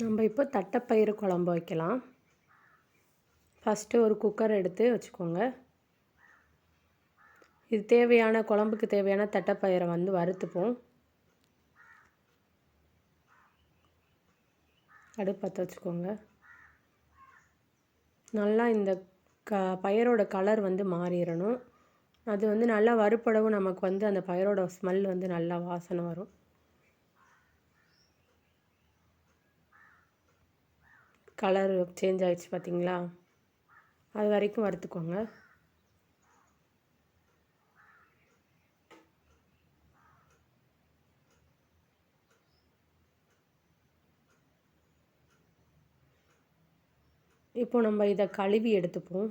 நம்ம இப்போ தட்டைப்பயிறு குழம்பு வைக்கலாம். ஃபஸ்ட்டு ஒரு குக்கர் எடுத்து வச்சுக்கோங்க. இது தேவையான குழம்புக்கு தேவையான தட்டைப்பயிரை வந்து வறுத்துப்போம். அடுப்பற்ற வச்சுக்கோங்க. நல்லா இந்த க பயிரோட கலர் வந்து மாறிடணும். அது வந்து நல்லா வறுப்படவும் நமக்கு வந்து அந்த பயிரோட ஸ்மெல் வந்து நல்லா வாசனை வரும். கலர் சேஞ்ச் ஆகிடுச்சு பார்த்தீங்களா அது வரைக்கும் வறுத்துக்கோங்க. இப்போ நம்ம இதை கழுவி எடுத்துப்போம்.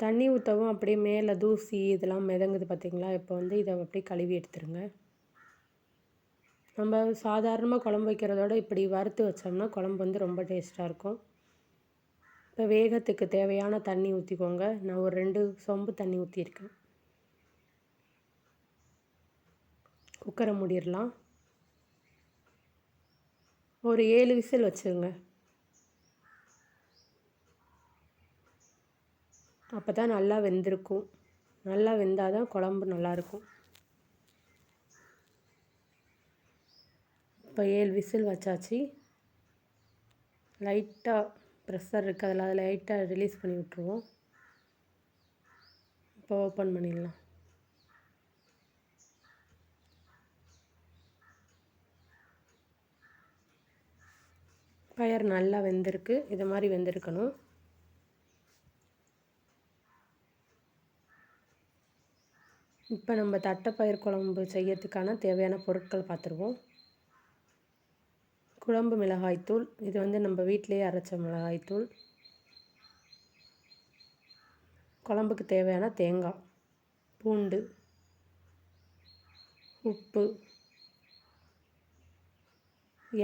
தண்ணி ஊற்றவும் அப்படியே மேலே தூசி இதெல்லாம் மிதங்குது பார்த்தீங்களா இப்போ வந்து இதை அப்படியே கழுவி எடுத்துருங்க. நம்ம சாதாரணமாக குழம்பு வைக்கிறதோட இப்படி வறுத்து வச்சோம்னா குழம்பு வந்து ரொம்ப டேஸ்ட்டாக இருக்கும். இப்போ வேகத்துக்கு தேவையான தண்ணி ஊற்றிக்கோங்க நான் ஒரு ரெண்டு சொம்பு தண்ணி ஊற்றிருக்கேன் குக்கரை மூடிடலாம். ஒரு ஏழு விசில் வச்சுருங்க. அப்போ தான் நல்லா வெந்திருக்கும். நல்லா வெந்தால் தான் குழம்பு நல்லாயிருக்கும் இப்போ ஏழு விசில் வச்சாச்சு. லைட்டாக ப்ரெஷர் இருக்குது அதில் அதை லைட்டாக ரிலீஸ் பண்ணி விட்ருவோம் இப்போ ஓப்பன் பண்ணிடலாம். பயர் நல்லா வெந்திருக்கு. இது மாதிரி வெந்திருக்கணும். இப்போ நம்ம தட்டைப்பயிர் குழம்பு செய்யறதுக்கான தேவையான பொருட்கள் பார்த்துருவோம். குழம்பு மிளகாய்த்தூள். இது வந்து நம்ம வீட்டிலேயே அரைச்ச மிளகாய்த்தூள். குழம்புக்கு தேவையான தேங்காய் பூண்டு உப்பு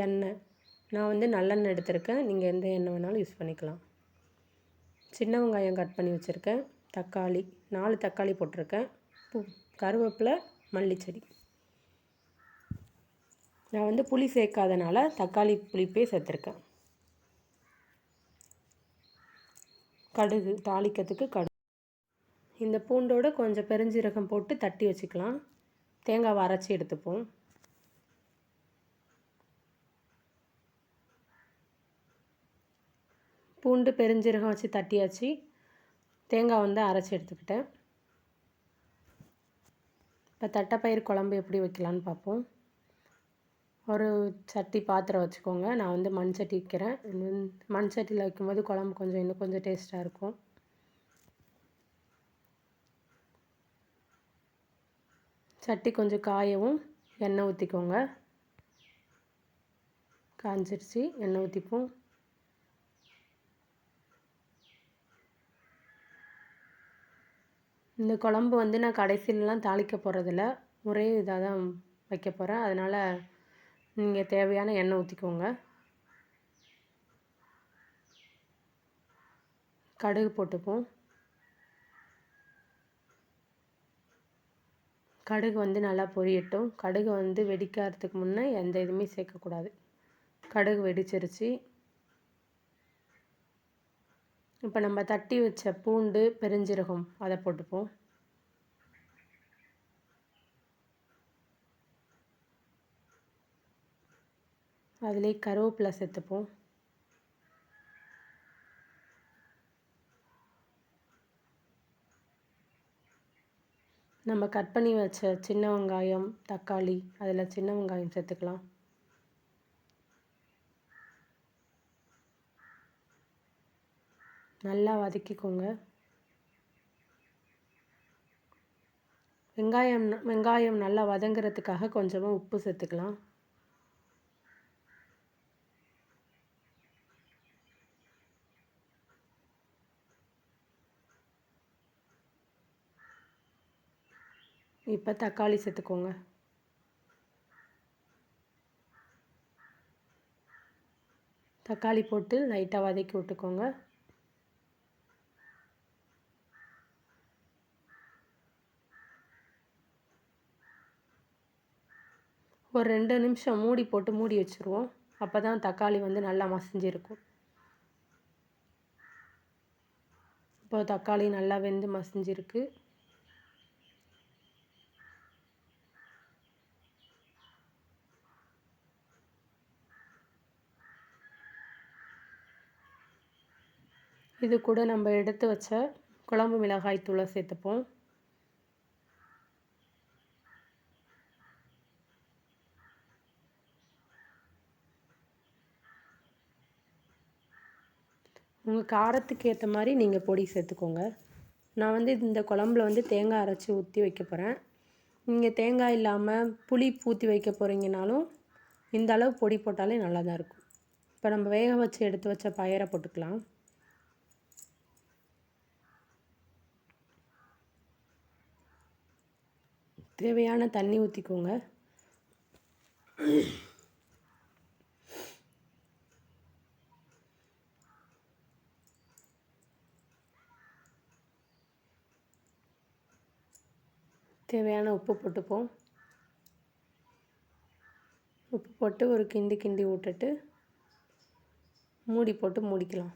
எண்ணெய். நான் வந்து நல்லெண்ணெய் எடுத்திருக்கேன். நீங்கள் எந்த எண்ணெய் வேணாலும் யூஸ் பண்ணிக்கலாம். சின்ன வெங்காயம் கட் பண்ணி வச்சுருக்கேன். தக்காளி நாலு தக்காளி போட்டிருக்கேன். பூ கருவேப்பிலை மல்லிச்செடி. நான் வந்து புளி சேர்க்காதனால தக்காளி புளிப்பே சேர்த்துருக்கேன். கடுகு தாளிக்கிறதுக்கு கடுகு. இந்த பூண்டோட கொஞ்சம் பெருஞ்சீரகம் போட்டு தட்டி வச்சுக்கலாம். தேங்காவை அரைச்சி எடுத்துப்போம். பூண்டு பெருஞ்சீரகம் வச்சு தட்டியாச்சு. தேங்காய் வந்து அரைச்சி எடுத்துக்கிட்டேன். இப்போ தட்டைப்பயிர் குழம்பு எப்படி வைக்கலான்னு பார்ப்போம். ஒரு சட்டி பாத்திரம் வச்சுக்கோங்க. நான் வந்து மண் சட்டி வைக்கிறேன். மண் சட்டியில் வைக்கும்போது குழம்பு கொஞ்சம் இன்னும் கொஞ்சம் டேஸ்ட்டாக இருக்கும். சட்டி கொஞ்சம் காயவும் எண்ணெய் ஊற்றிக்கோங்க காஞ்சிருச்சு. எண்ணெய் ஊற்றிப்போம் இந்த குழம்பு வந்து நான் கடைசிலலாம் தாளிக்க போகிறதில்ல ஒரே இதாக தான் வைக்க போகிறேன் அதனால் நீங்கள் தேவையான எண்ணெய் ஊற்றிக்கோங்க கடுகு போட்டுப்போம். கடுகு வந்து நல்லா பொரியட்டும். கடுகு வந்து வெடிக்கிறதுக்கு முன்னே எந்த இதுவுமே சேர்க்கக்கூடாது. கடுகு வெடிச்சிருச்சு. இப்போ நம்ம தட்டி வச்ச பூண்டு பெருஞ்சீரகம் அதை போட்டுப்போம். அதிலே கருவேப்பிலை சேர்த்துப்போம். நம்ம கட் பண்ணி வச்ச சின்ன வெங்காயம் தக்காளி அதில் சின்ன வெங்காயம் சேர்த்துக்கலாம். நல்லா வதக்கிக்கோங்க. வெங்காயம் வெங்காயம் நல்லா வதங்குறதுக்காக கொஞ்சமாக உப்பு சேர்த்துக்கலாம். இப்போ தக்காளி சேர்த்துக்கோங்க. தக்காளி போட்டு லைட்டாக வதக்கி விட்டுக்கோங்க. ஒரு ரெண்டு நிமிஷம் மூடி போட்டு மூடி வச்சுருவோம். அப்போ தான் தக்காளி வந்து நல்லா மசிஞ்சிருக்கும். இப்போ தக்காளி நல்லா வெந்து மசிஞ்சிருக்கு. இது கூட நம்ம எடுத்து வச்ச குழம்பு மிளகாய் தூளை சேர்த்துப்போம். உங்கள் காரத்துக்கு ஏற்ற மாதிரி நீங்கள் பொடி சேர்த்துக்கோங்க. நான் வந்து இந்த குழம்புல வந்து தேங்காய் அரைச்சி ஊற்றி வைக்க போகிறேன் நீங்கள் தேங்காய் இல்லாமல் புளி ஊற்றி வைக்க போகிறீங்கனாலும் இந்த அளவு பொடி போட்டாலே நல்லா தான் இருக்கும். இப்போ நம்ம வேக வச்சு எடுத்து வச்ச பயரை போட்டுக்கலாம். தேவையான தண்ணி ஊற்றிக்கோங்க தேவையான உப்பு போட்டுப்போம். உப்பு போட்டு ஒரு கிண்டி கிண்டி விட்டுட்டு மூடி போட்டு மூடிக்கலாம்.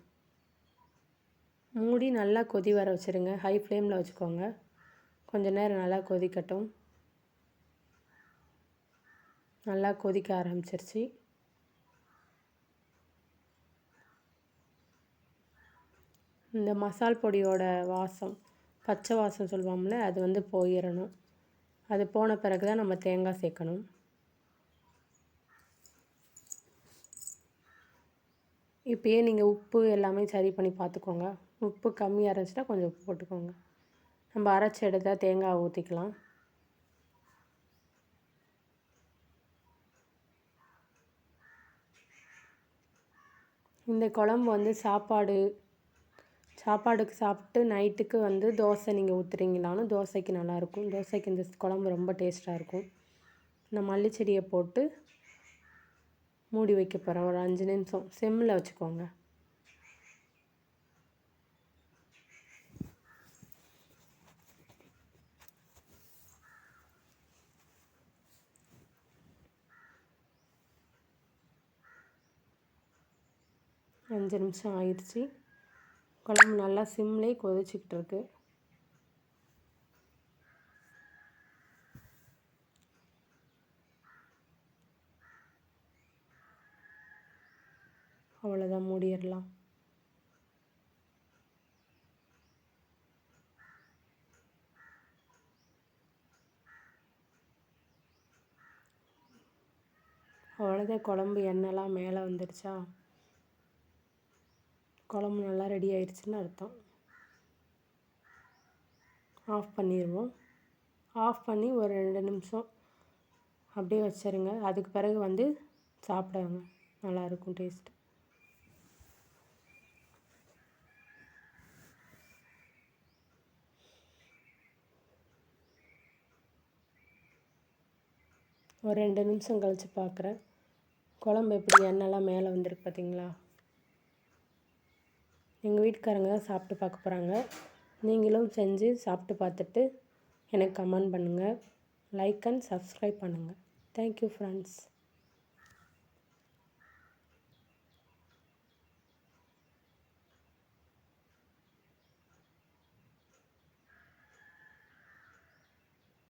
மூடி நல்லா கொதி வர வச்சுருங்க. ஹை ஃப்ளேமில் வச்சுக்கோங்க. கொஞ்ச நேரம் நல்லா கொதிக்கட்டும். நல்லா கொதிக்க ஆரம்பிச்சிருச்சு. இந்த மசால் பொடியோட வாசம் பச்சை வாசம் சொல்லுவோம்ல அது வந்து போயிடணும் அது போன பிறகு தான் நம்ம தேங்காய் சேர்க்கணும். இப்போயே நீங்கள் உப்பு எல்லாமே சரி பண்ணி பார்த்துக்கோங்க. உப்பு கம்மியாக இருந்துச்சுன்னா கொஞ்சம் உப்பு போட்டுக்கோங்க. நம்ம அரைச்சி எடுத்தால் தேங்காய் ஊற்றிக்கலாம் இந்த குழம்பு வந்து சாப்பாடு சாப்பாடுக்கு சாப்பிட்டு நைட்டுக்கு வந்து தோசை நீங்கள் ஊற்றுறீங்களாலும் தோசைக்கு நல்லாயிருக்கும். தோசைக்கு இந்த குழம்பு ரொம்ப டேஸ்ட்டாக இருக்கும். இந்த மல்லிச்செடியை போட்டு மூடி வைக்க போகிறேன் ஒரு அஞ்சு நிமிஷம். செம்மில் வச்சுக்கோங்க. அஞ்சு நிமிஷம் ஆயிடுச்சு. குழம்பு நல்லா சிம்லேயே கொதிச்சிக்கிட்டு இருக்கு அவ்வளோதான் மூடிடலாம். அவ்வளோதான் குழம்பு எண்ணெய்லாம் மேலே வந்துடுச்சா? குழம்பு நல்லா ரெடி ஆயிடுச்சுன்னு அர்த்தம். ஆஃப் பண்ணிடுவோம் ஆஃப் பண்ணி ஒரு ரெண்டு நிமிஷம் அப்படியே வச்சுருங்க. அதுக்கு பிறகு வந்து சாப்பிடுங்க நல்லாயிருக்கும் டேஸ்ட்டு ஒரு ரெண்டு நிமிஷம் கழித்து பார்க்குறேன் குழம்பு எப்படி எண்ணெய்லாம் மேலே வந்திருக்கு பார்த்தீங்களா எங்கள் வீட்டுக்காரங்க தான் சாப்பிட்டு பார்க்க போகிறாங்க நீங்களும் செஞ்சு சாப்பிட்டு பார்த்துட்டு எனக்கு கமெண்ட் பண்ணுங்கள் லைக் அண்ட் சப்ஸ்கிரைப் பண்ணுங்கள் தேங்க்யூ ஃப்ரெண்ட்ஸ்